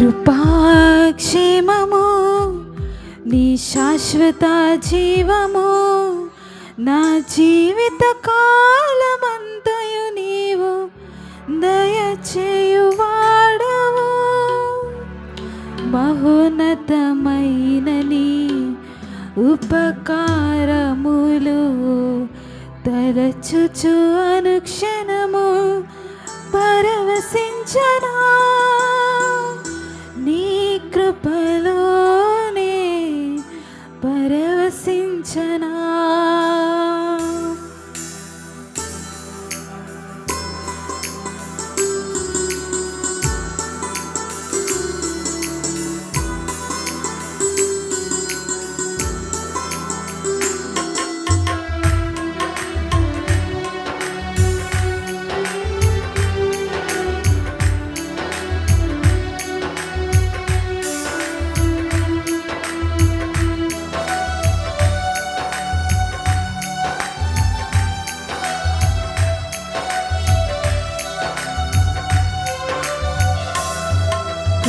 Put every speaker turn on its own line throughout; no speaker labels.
కృపాక్షేమము నీ శాశ్వత జీవము నా జీవిత కాలమంతయు నీవు దయచేయువాడవు. మహోన్నతమైన నీ ఉపకారములు తలచుచు అనుక్షణము పరవశించనా. కృపలోనే పరవశించనా.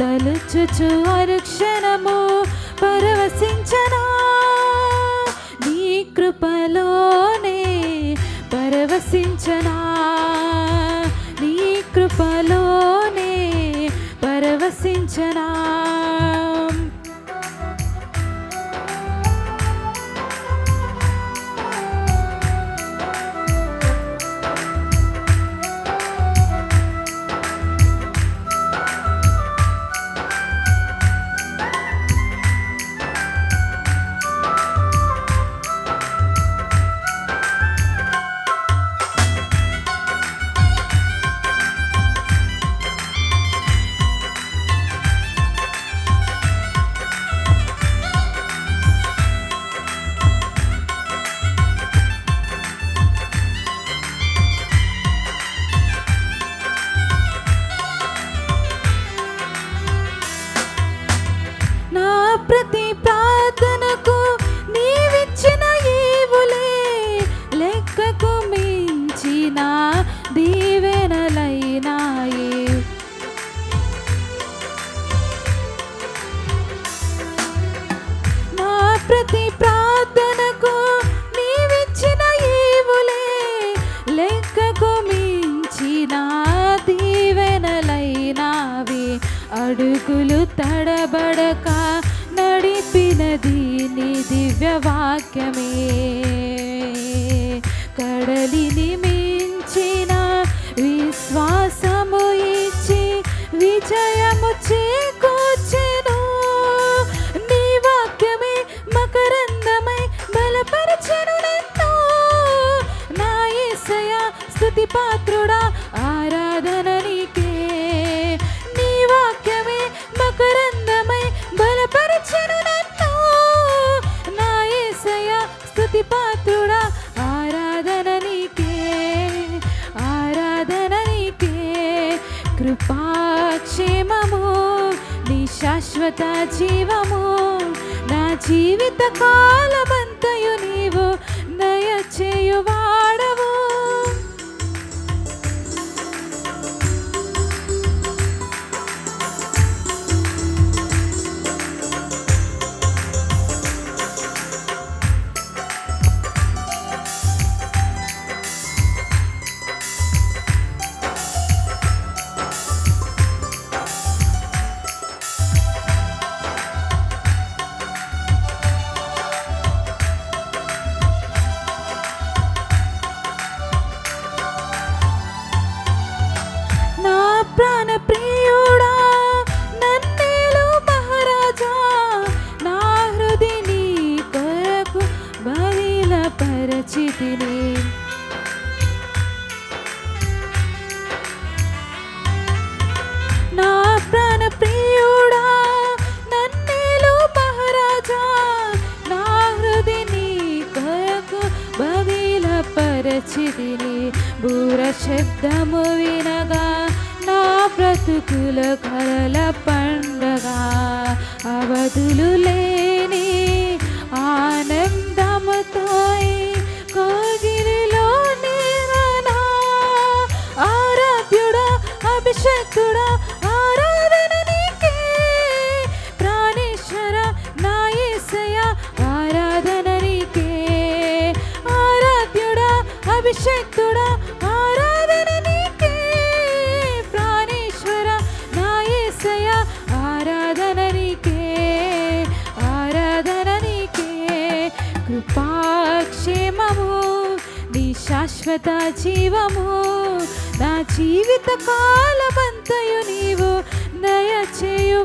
తలుచుచు అరుక్షణము పరవశించనా? నీ కృపలోనే పరవశించనా? నీ కృపలోనే పరవశించనా? అడుగులు తడబడక నడిపినది నీ దివ్య వాక్యమే కడలిని మించిన విశ్వాసము ఇచ్చి విజయ శాశ్వత జీవము. నా జీవిత కాలమంతయు నీవు దయచేయువాడ స్థితిని నా ప్రాణ ప్రియుడా నన్నేలో మహారాజా నా హృదిని కొరకు బగిల పరచితిని బూర శబ్దము వినగా నా బ్రతుకుల కలల పండగ అవధులు లేని ఆనంద అభిషక్తుడా ఆరాధన నీకే. ప్రాణేశ్వర నా యేసయ్య ఆరాధన నీకే. ఆరాధ్యుడా అభిషక్తుడా ఆరాధన నీకే. ప్రాణేశ్వర నా ఆరాధన నీకే. ఆరాధన నీకే. కృపాక్షేమము నీ శాశ్వత జీవము. నా జీవిత కాలమంతయు నీవు దయచేయు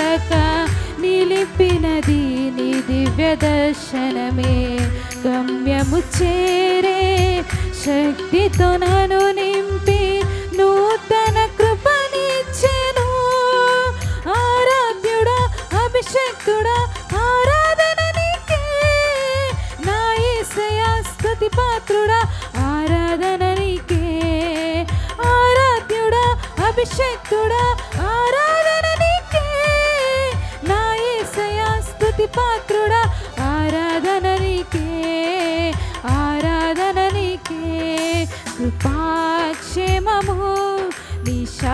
చిందక నిలిపినది నీ దివ్య దర్శనమే. గమ్యము చేరే శక్తితో నను నింపి నూతన కృపనిచ్చెను. ఆరాధ్యుడా అభిషక్తుడా ఆరాధన నీకే. నా యేసయ్య స్తుతి పాత్రుడా ఆరాధన నీకే. ఆరాధ్యుడా అభిషక్తుడా ఆరా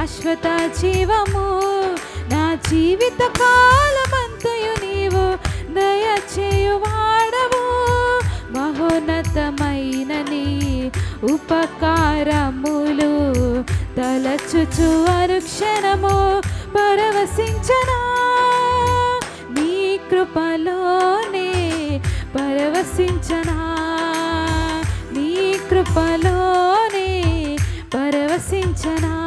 శాశ్వత జీవము. నా జీవిత కాలమంతయు నీవు దయచేయువాడవు మహోన్నతమైన నీ ఉపకారములు తలచుచు అనుక్షణము పరవశించనా. నీ కృపలోనే పరవశించనా. నీ కృపలోనే పరవశించనా.